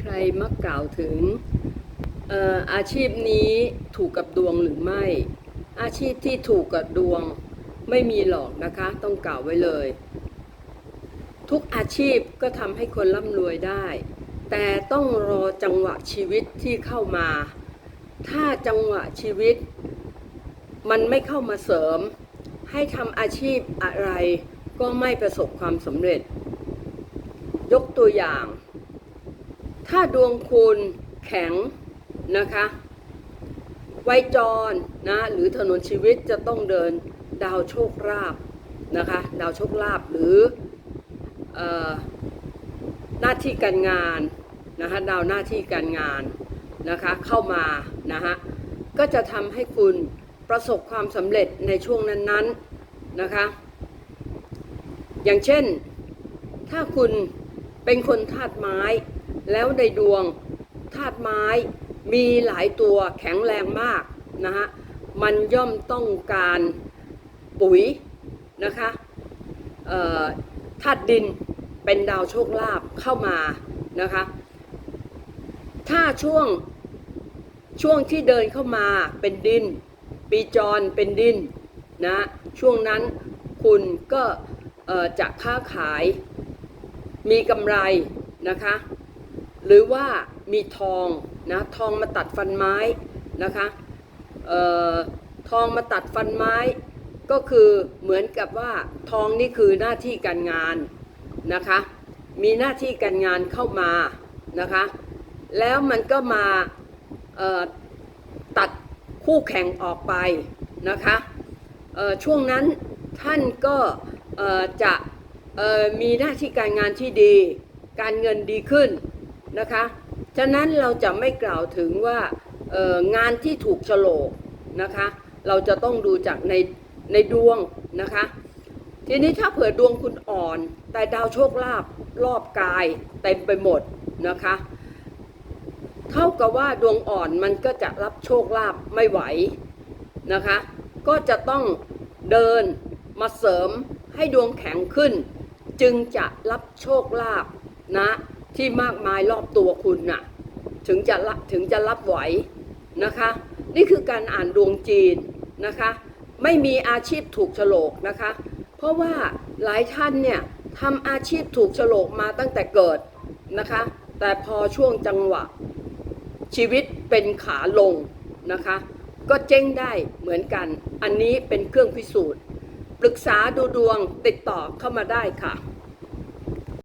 ใครๆ มักกล่าวถึงเอ่ออาชีพนี้ถูกกับดวงหรือไม่ อาชีพที่ถูกกับดวงไม่มีหรอกนะคะ ต้องกล่าวไว้เลย ทุกอาชีพก็ทำให้คนร่ำรวยได้ แต่ต้องรอจังหวะชีวิตที่เข้ามา ถ้าจังหวะชีวิต มันไม่เข้ามาเสริม ให้ทำอาชีพอะไรก็ไม่ประสบความสำเร็จ ยกตัวอย่าง ถ้าดวงคุณแข็งนะคะไวยจรนะหรือถนนชีวิตจะต้องเดินดาวโชคลาภนะคะดาวโชคลาภหรือออหน้าที่การงานนะคะดาวหน้าที่การงานนะคะเข้ามานะฮะก็จะทำให้คุณประสบความสำเร็จในช่วงนั้นๆนะคะอย่างเช่นถ้าคุณเป็นคนธาตุไม้ แล้วในดวงธาตุไม้มีหลายตัวแข็งแรงมากนะฮะมันย่อมต้องการปุ๋ยนะคะธาตุดินเป็นดาวโชคลาภเข้ามานะคะถ้าช่วงช่วงที่เดินเข้ามาเป็นดิน ปีจรเป็นดินนะช่วงนั้นคุณก็จะค้าขายมีกำไรนะคะ หรือว่ามีทองนะทองมาตัดฟันไม้นะคะออทองมาตัดฟันไม้ ก็คือเหมือนกับว่าทองนี่คือหน้าที่การงานนะคะมีหน้าที่การงานเข้ามานะคะแล้วมันก็มาตัดคู่แข่งออกไปนะคะช่วงนั้นท่านก็จะมีหน้าที่การงานที่ดี การเงินดีขึ้น นะคะ ฉะนั้นเราจะไม่กล่าวถึงว่างานที่ถูกโฉลกนะคะ เราจะต้องดูจากในในดวงนะคะ ทีนี้ถ้าเผื่อดวงคุณอ่อน แต่ดาวโชคลาภรอบกายเต็มไปหมดนะคะ เท่ากับว่าดวงอ่อนมันก็จะรับโชคลาภไม่ไหวนะคะ ก็จะต้องเดินมาเสริมให้ดวงแข็งขึ้น จึงจะรับโชคลาภนะ ที่มากมายรอบตัวคุณน่ะถึงจะรับถึงจะรับไหวนะคะ นี่คือการอ่านดวงจีนนะคะ ไม่มีอาชีพถูกโฉลกนะคะ เพราะว่าหลายท่านเนี่ยทำอาชีพถูกโฉลกมาตั้งแต่เกิดนะคะ แต่พอช่วงจังหวะ ชีวิตเป็นขาลงนะคะ ก็เจ๊งได้เหมือนกัน อันนี้เป็นเครื่องพิสูจน์ ปรึกษาดูดวงติดต่อเข้ามาได้ค่ะ